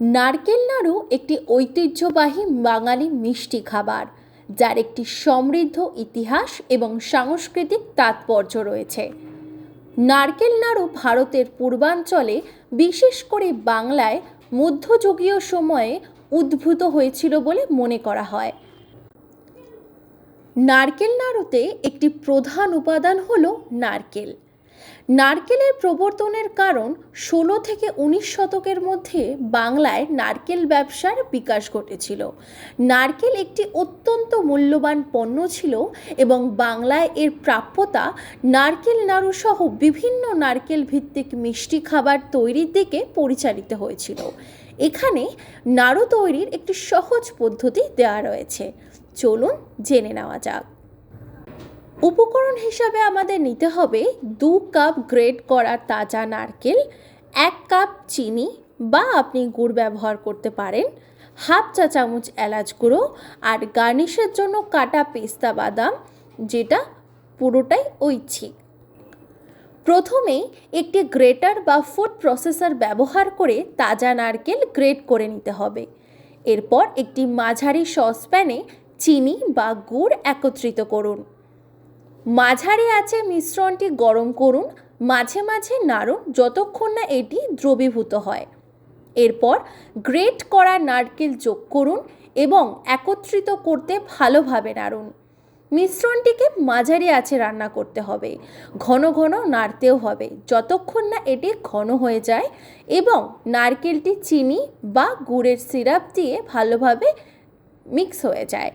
নারকেল নাড়ু একটি ঐতিহ্যবাহী বাঙালি মিষ্টি খাবার, যার একটি সমৃদ্ধ ইতিহাস এবং সাংস্কৃতিক তাৎপর্য রয়েছে। নারকেল নাড়ু ভারতের পূর্বাঞ্চলে বিশেষ করে বাংলায় মধ্যযুগীয় সময়ে উদ্ভূত হয়েছিল বলে মনে করা হয়। নারকেল নাড়ুতে একটি প্রধান উপাদান হলো নারকেল। নারকেলের প্রবর্তনের কারণ ষোলো থেকে উনিশ শতকের মধ্যে বাংলায় নারকেল ব্যবসার বিকাশ ঘটেছিল। নারকেল একটি অত্যন্ত মূল্যবান পণ্য ছিল এবং বাংলায় এর প্রাপ্যতা নারকেল নাড়ু সহ বিভিন্ন নারকেল ভিত্তিক মিষ্টি খাবার তৈরির দিকে পরিচালিত হয়েছিল। এখানে নাড়ু তৈরির একটি সহজ পদ্ধতি দেওয়া রয়েছে। চলুন জেনে নেওয়া যাক। উপকরণ হিসাবে আমাদের নিতে হবে দু কাপ গ্রেড করা তাজা নারকেল, এক কাপ চিনি বা আপনি গুড় ব্যবহার করতে পারেন, হাফ চা চামচ এলাচ গুঁড়ো আর গার্নিশের জন্য কাটা পেস্তা বাদাম, যেটা পুরোটাই ঐচ্ছিক। প্রথমেই একটি গ্রেটার বা ফুড প্রসেসর ব্যবহার করে তাজা নারকেল গ্রেট করে নিতে হবে। এরপর একটি মাঝারি সসপ্যানে চিনি বা গুড় একত্রিত করুন। মাঝারি আছে মিশ্রণটি গরম করুন, মাঝে মাঝে নাড়ুন যতক্ষণ না এটি দ্রবীভূত হয়। এরপর গ্রেট করা নারকেল যোগ করুন এবং একত্রিত করতে ভালোভাবে নাড়ুন। মিশ্রণটিকে মাঝারি আছে রান্না করতে হবে। ঘন ঘন নাড়তেও হবে যতক্ষণ না এটি ঘন হয়ে যায় এবং নারকেলটি চিনি বা গুড়ের সিরাপ দিয়ে ভালোভাবে মিক্স হয়ে যায়।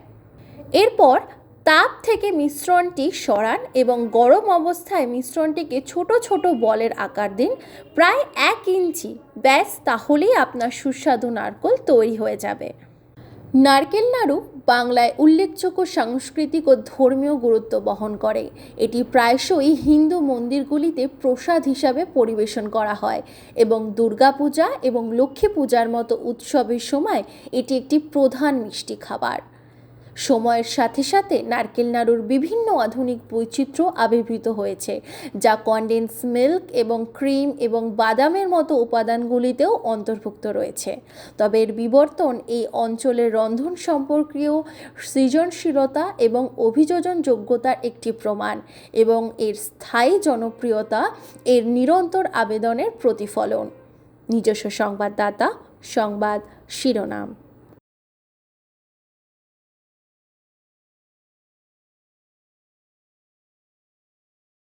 এরপর তাপ থেকে মিশ্রণটি সরান এবং গরম অবস্থায় মিশ্রণটিকে ছোট ছোট বলের আকার দিন, প্রায় এক ইঞ্চি। ব্যাস, তাহলেই আপনার সুস্বাদু নারকেল তৈরি হয়ে যাবে। নারকেল নাড়ু বাংলায় উল্লেখযোগ্য সাংস্কৃতিক ও ধর্মীয় গুরুত্ব বহন করে। এটি প্রায়শই হিন্দু মন্দিরগুলিতে প্রসাদ হিসাবে পরিবেশন করা হয় এবং দুর্গাপূজা এবং লক্ষ্মী পূজার মতো উৎসবের সময় এটি একটি প্রধান মিষ্টি খাবার। সময়ের সাথে সাথে নারকেল নাড়ুর বিভিন্ন আধুনিক বৈচিত্র্য আবির্ভূত হয়েছে, যা কন্ডেন্স মিল্ক এবং ক্রিম এবং বাদামের মতো উপাদানগুলিতেও অন্তর্ভুক্ত রয়েছে। তবে এর বিবর্তন এই অঞ্চলের রন্ধন সম্পর্কীয় সৃজনশীলতা এবং অভিযোজন যোগ্যতার একটি প্রমাণ এবং এর স্থায়ী জনপ্রিয়তা এর নিরন্তর আবেদনের প্রতিফলন। নিজস্ব সংবাদদাতা, সংবাদ শিরোনাম।